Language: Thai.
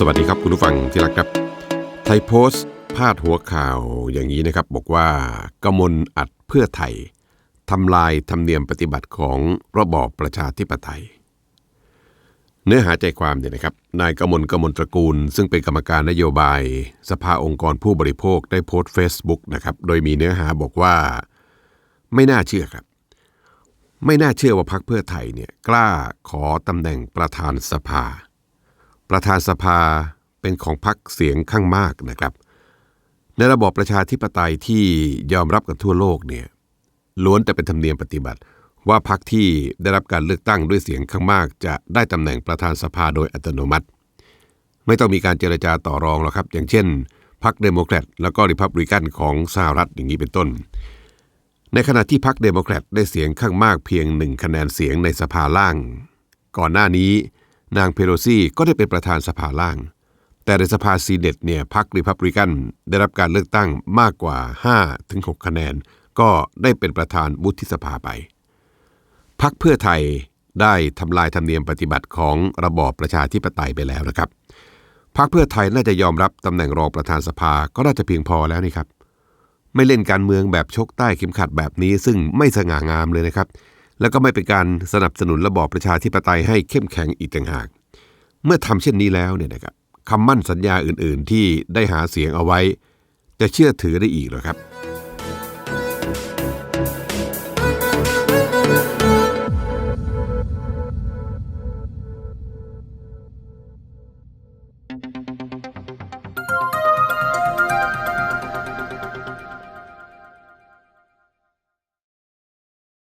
สวัสดีครับคุณผู้ฟังที่รักครับ ไทยโพสต์พาดหัวข่าวอย่างนี้นะครับ บอกว่ากมลอัดเพื่อไทยทำลายธรรมเนียมปฏิบัติของระบอบประชาธิปไตย เนื้อหาใจความเนี่ยนะครับ นายกมลกมลตระกูล ซึ่งเป็นกรรมการนโยบาย สภาองค์กรผู้บริโภคได้โพสต์ Facebook นะครับ โดยมีเนื้อหาบอกว่าไม่น่าเชื่อครับ ไม่น่าเชื่อว่าพรรคเพื่อไทยเนี่ยกล้าขอตำแหน่งประธานสภา ประธานสภาเป็นของพรรคเสียงข้างมากนะครับ ในระบอบประชาธิปไตยที่ยอมรับกันทั่วโลกเนี่ยล้วนแต่เป็นธรรมเนียมปฏิบัติ ว่าพรรคที่ได้รับการเลือกตั้งด้วยเสียงข้างมาก จะได้ตำแหน่งประธานสภาโดยอัตโนมัติ ไม่ต้องมีการเจรจาต่อรองหรอกครับ อย่างเช่นพรรคเดโมแครตแล้วก็ริพับลิกันของสหรัฐอย่างนี้เป็นต้น ในขณะที่พรรคเดโมแครตได้เสียงข้างมากเพียงหนึ่งคะแนนเสียงในสภาล่าง ก่อนหน้านี้ นางเพโลซี่ก็ได้เป็นประธานสภาล่าง แต่ในสภาซีเนตเนี่ยพรรคริพับลิกัน ได้รับการเลือกตั้งมากกว่า 5-6 คะแนน ก็ได้เป็นประธานวุฒิสภาไปพรรคเพื่อไทยได้ทำลายธรรมเนียมปฏิบัติของระบอบประชาธิปไตยไปแล้วนะครับพรรคเพื่อไทยน่าจะยอมรับตำแหน่งรองประธานสภาก็น่าจะเพียงพอแล้วนี่ครับ ไม่เล่นการเมืองแบบชกใต้เข็มขัดแบบนี้ซึ่งไม่สง่างามเลยนะครับ แล้วก็ไม่เป็นการสนับสนุนระบอบประชาธิปไตยให้เข้มแข็งอีกต่างหาก เมื่อทำเช่นนี้แล้วเนี่ยนะครับคำมั่นสัญญาอื่น ๆ ที่ได้หาเสียงเอาไว้ จะเชื่อถือได้อีกหรอครับ